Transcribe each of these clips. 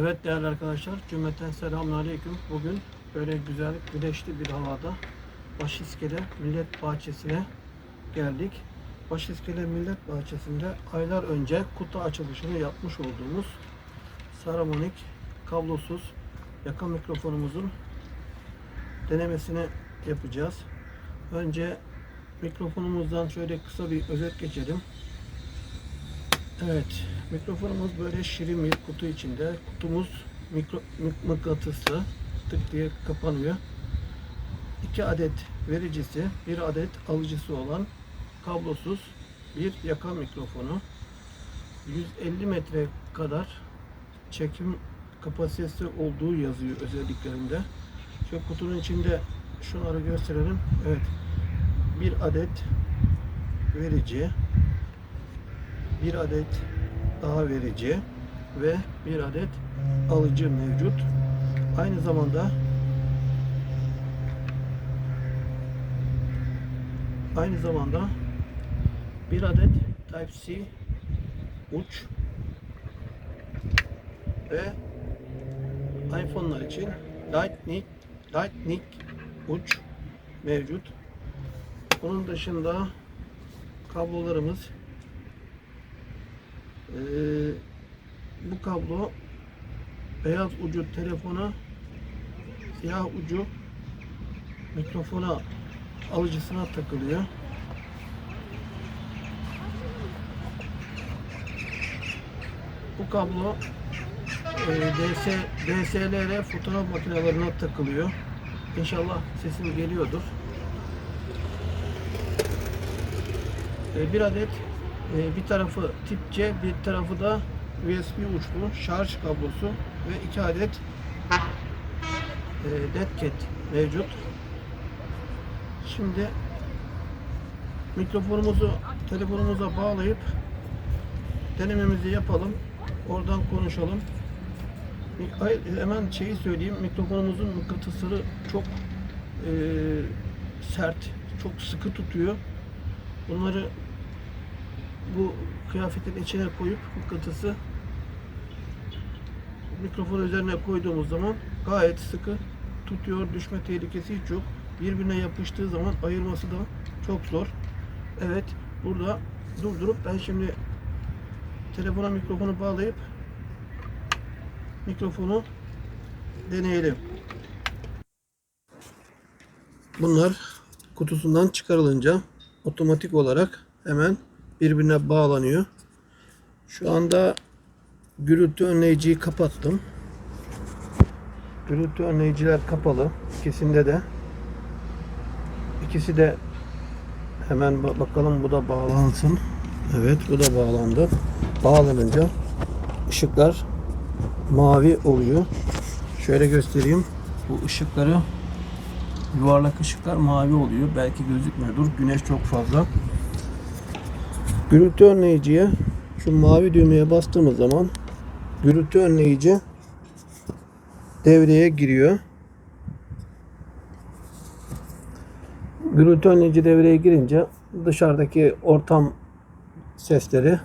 Evet değerli arkadaşlar, cümleten selamünaleyküm. Bugün böyle güzel, güneşli bir havada Başiskele Millet Bahçesi'ne geldik. Başiskele Millet Bahçesi'nde aylar önce kutu açılışını yapmış olduğumuz Saramonic kablosuz yaka mikrofonumuzun denemesini yapacağız. Önce mikrofonumuzdan şöyle kısa bir özet geçelim. Evet, mikrofonumuz böyle şirin bir kutu içinde. Kutumuz mikro, mık- mıknatıslı, tık diye kapanıyor. İki adet vericisi, bir adet alıcısı olan kablosuz bir yaka mikrofonu. 150 metre kadar çekim kapasitesi olduğu yazıyor özelliklerinde. Şu kutunun içinde şunları gösterelim. Evet, bir adet verici, bir adet daha verici ve bir adet alıcı mevcut. Aynı zamanda aynı zamanda bir adet Type-C uç ve iPhone'lar için Lightning Lightning uç mevcut. Bunun dışında kablolarımız ee, bu kablo beyaz ucu telefona, siyah ucu mikrofona alıcısına takılıyor. Bu kablo e, DS, DSLR fotoğraf makinelerine takılıyor. İnşallah sesim geliyordur. E, bir adet bir tarafı tip C, bir tarafı da USB uçlu şarj kablosu ve iki adet e, dead mevcut. Şimdi mikrofonumuzu telefonumuza bağlayıp denememizi yapalım. Oradan konuşalım. Hemen şeyi söyleyeyim. Mikrofonumuzun mıknatısları çok e, sert, çok sıkı tutuyor. Bunları bu kıyafetin içine koyup mıknatısı mikrofon üzerine koyduğumuz zaman gayet sıkı tutuyor. Düşme tehlikesi hiç yok. Birbirine yapıştığı zaman ayırması da çok zor. Evet burada durdurup ben şimdi telefona mikrofonu bağlayıp mikrofonu deneyelim. Bunlar kutusundan çıkarılınca otomatik olarak hemen birbirine bağlanıyor. Şu anda gürültü önleyiciyi kapattım. Gürültü önleyiciler kapalı. İkisinde de. İkisi de hemen ba- bakalım bu da bağlansın. Evet bu da bağlandı. Bağlanınca ışıklar mavi oluyor. Şöyle göstereyim. Bu ışıkları yuvarlak ışıklar mavi oluyor. Belki gözükmüyordur. Güneş çok fazla. Gürültü önleyiciye şu mavi düğmeye bastığımız zaman gürültü önleyici devreye giriyor. Gürültü önleyici devreye girince dışarıdaki ortam sesleri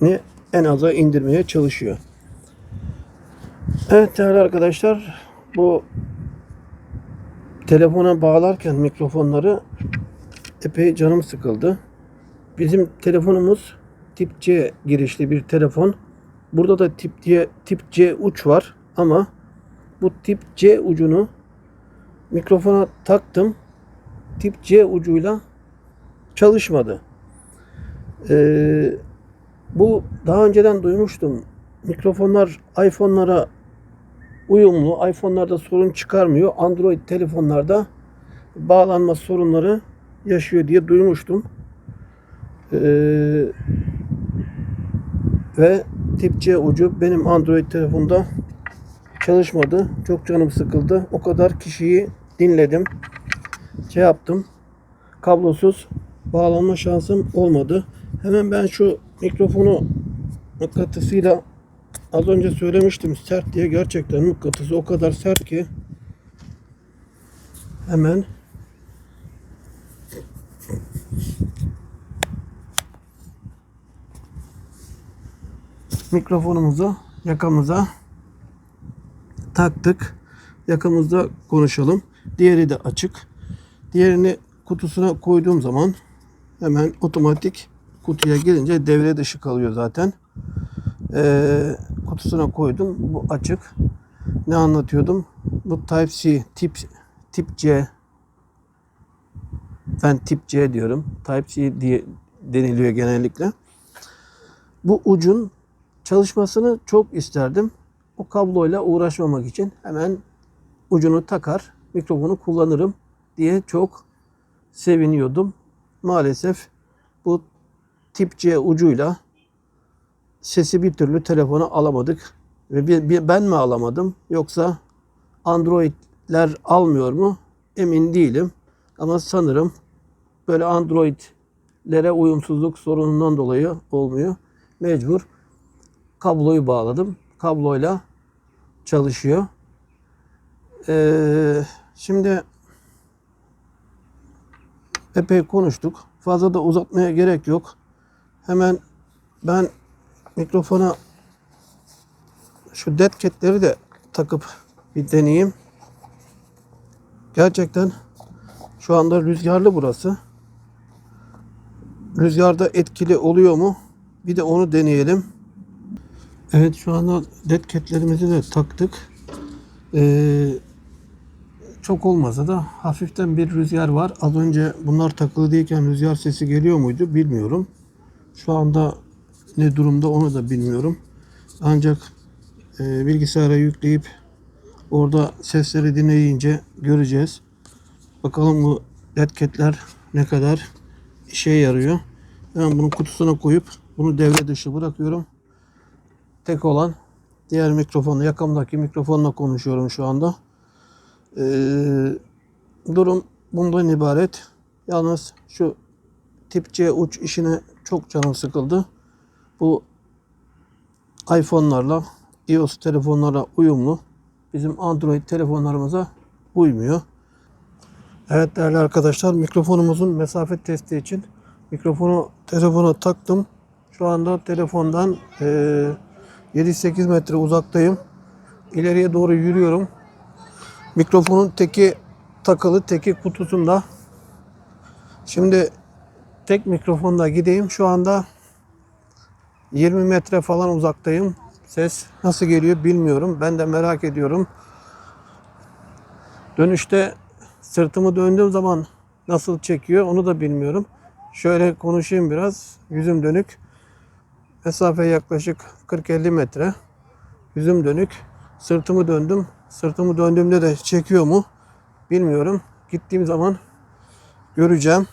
ni en aza indirmeye çalışıyor. Evet değerli arkadaşlar bu telefona bağlarken mikrofonları epey canım sıkıldı. Bizim telefonumuz tip C girişli bir telefon. Burada da tip C, tip C uç var ama bu tip C ucunu mikrofona taktım. Tip C ucuyla çalışmadı. Ee, bu daha önceden duymuştum. Mikrofonlar iPhone'lara uyumlu. iPhone'larda sorun çıkarmıyor. Android telefonlarda bağlanma sorunları yaşıyor diye duymuştum. Ee, ve tip C ucu benim Android telefonda çalışmadı. Çok canım sıkıldı. O kadar kişiyi dinledim. Şey yaptım. Kablosuz bağlanma şansım olmadı. Hemen ben şu mikrofonu mıknatısıyla az önce söylemiştim sert diye gerçekten mıknatısı o kadar sert ki hemen mikrofonumuzu yakamıza taktık. Yakımızda konuşalım. Diğeri de açık. Diğerini kutusuna koyduğum zaman hemen otomatik kutuya gelince devre dışı kalıyor zaten. Ee, kutusuna koydum. Bu açık. Ne anlatıyordum? Bu Type-C, tip, tip C. Ben tip C diyorum. Type-C diye deniliyor genellikle. Bu ucun çalışmasını çok isterdim. O kabloyla uğraşmamak için hemen ucunu takar, mikrofonu kullanırım diye çok seviniyordum. Maalesef bu tip C ucuyla sesi bir türlü telefona alamadık. Ve ben mi alamadım yoksa Android'ler almıyor mu? Emin değilim. Ama sanırım böyle Android'lere uyumsuzluk sorunundan dolayı olmuyor. Mecbur kabloyu bağladım. Kabloyla çalışıyor. Ee, şimdi epey konuştuk. Fazla da uzatmaya gerek yok. Hemen ben mikrofona şu dead cat'leri de takıp bir deneyeyim. Gerçekten şu anda rüzgarlı burası. Rüzgarda etkili oluyor mu? Bir de onu deneyelim. Evet şu anda dead cat'lerimizi de taktık. Ee, çok olmasa da hafiften bir rüzgar var. Az önce bunlar takılı değilken rüzgar sesi geliyor muydu bilmiyorum. Şu anda ne durumda onu da bilmiyorum. Ancak e, bilgisayara yükleyip orada sesleri dinleyince göreceğiz. Bakalım bu dead cat'ler ne kadar işe yarıyor. Ben bunu kutusuna koyup bunu devre dışı bırakıyorum. Tek olan diğer mikrofonu, yakamdaki mikrofonla konuşuyorum şu anda. Ee, durum bundan ibaret. Yalnız şu tip C uç işine çok canım sıkıldı. Bu iPhone'larla, iOS telefonlarla uyumlu. Bizim Android telefonlarımıza uymuyor. Evet değerli arkadaşlar mikrofonumuzun mesafe testi için mikrofonu telefona taktım. Şu anda telefondan eee 7-8 metre uzaktayım. İleriye doğru yürüyorum. Mikrofonun teki takılı, teki kutusunda. Şimdi tek mikrofonla gideyim. Şu anda 20 metre falan uzaktayım. Ses nasıl geliyor bilmiyorum. Ben de merak ediyorum. Dönüşte sırtımı döndüğüm zaman nasıl çekiyor onu da bilmiyorum. Şöyle konuşayım biraz. Yüzüm dönük. Mesafe yaklaşık 40-50 metre. Yüzüm dönük. Sırtımı döndüm. Sırtımı döndüğümde de çekiyor mu bilmiyorum. Gittiğim zaman göreceğim.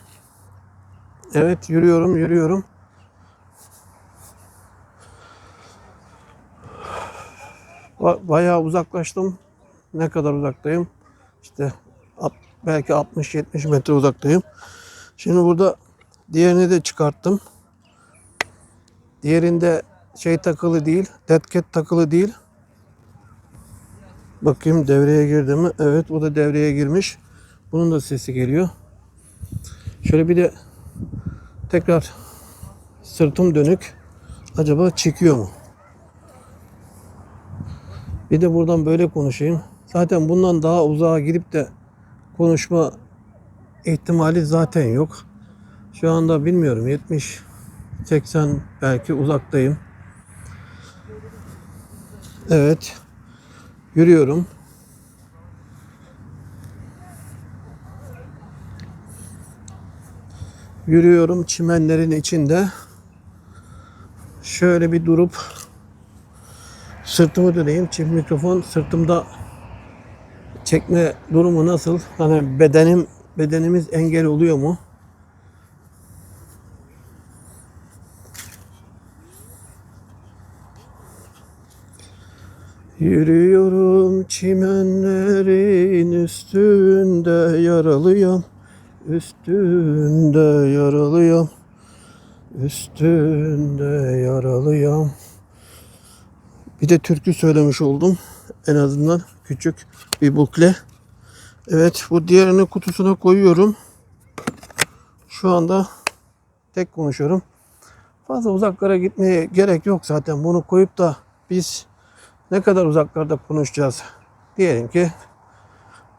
Evet yürüyorum yürüyorum. Ba- Bayağı uzaklaştım. Ne kadar uzaktayım? İşte belki 60-70 metre uzaktayım. Şimdi burada diğerini de çıkarttım. Diğerinde şey takılı değil, cat takılı değil. Bakayım devreye girdi mi? Evet bu da devreye girmiş. Bunun da sesi geliyor. Şöyle bir de tekrar sırtım dönük. Acaba çekiyor mu? Bir de buradan böyle konuşayım. Zaten bundan daha uzağa gidip de konuşma ihtimali zaten yok. Şu anda bilmiyorum 70 80 belki uzaktayım. Evet. Yürüyorum. Yürüyorum çimenlerin içinde. Şöyle bir durup sırtımı döneyim. Çift mikrofon sırtımda çekme durumu nasıl? Hani bedenim bedenimiz engel oluyor mu? Yürüyorum çimenlerin üstünde yaralıyım. Üstünde yaralıyım. Üstünde yaralıyım. Bir de türkü söylemiş oldum. En azından küçük bir bukle. Evet bu diğerini kutusuna koyuyorum. Şu anda tek konuşuyorum. Fazla uzaklara gitmeye gerek yok zaten. Bunu koyup da biz ne kadar uzaklarda konuşacağız? Diyelim ki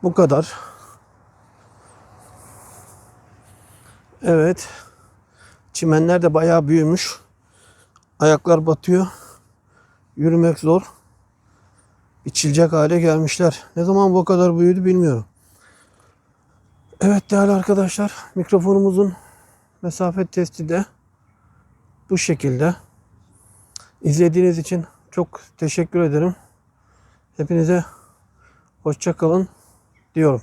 bu kadar. Evet. Çimenler de bayağı büyümüş. Ayaklar batıyor. Yürümek zor. İçilecek hale gelmişler. Ne zaman bu kadar büyüdü bilmiyorum. Evet değerli arkadaşlar. Mikrofonumuzun mesafe testi de bu şekilde. İzlediğiniz için çok teşekkür ederim. Hepinize hoşça kalın diyorum.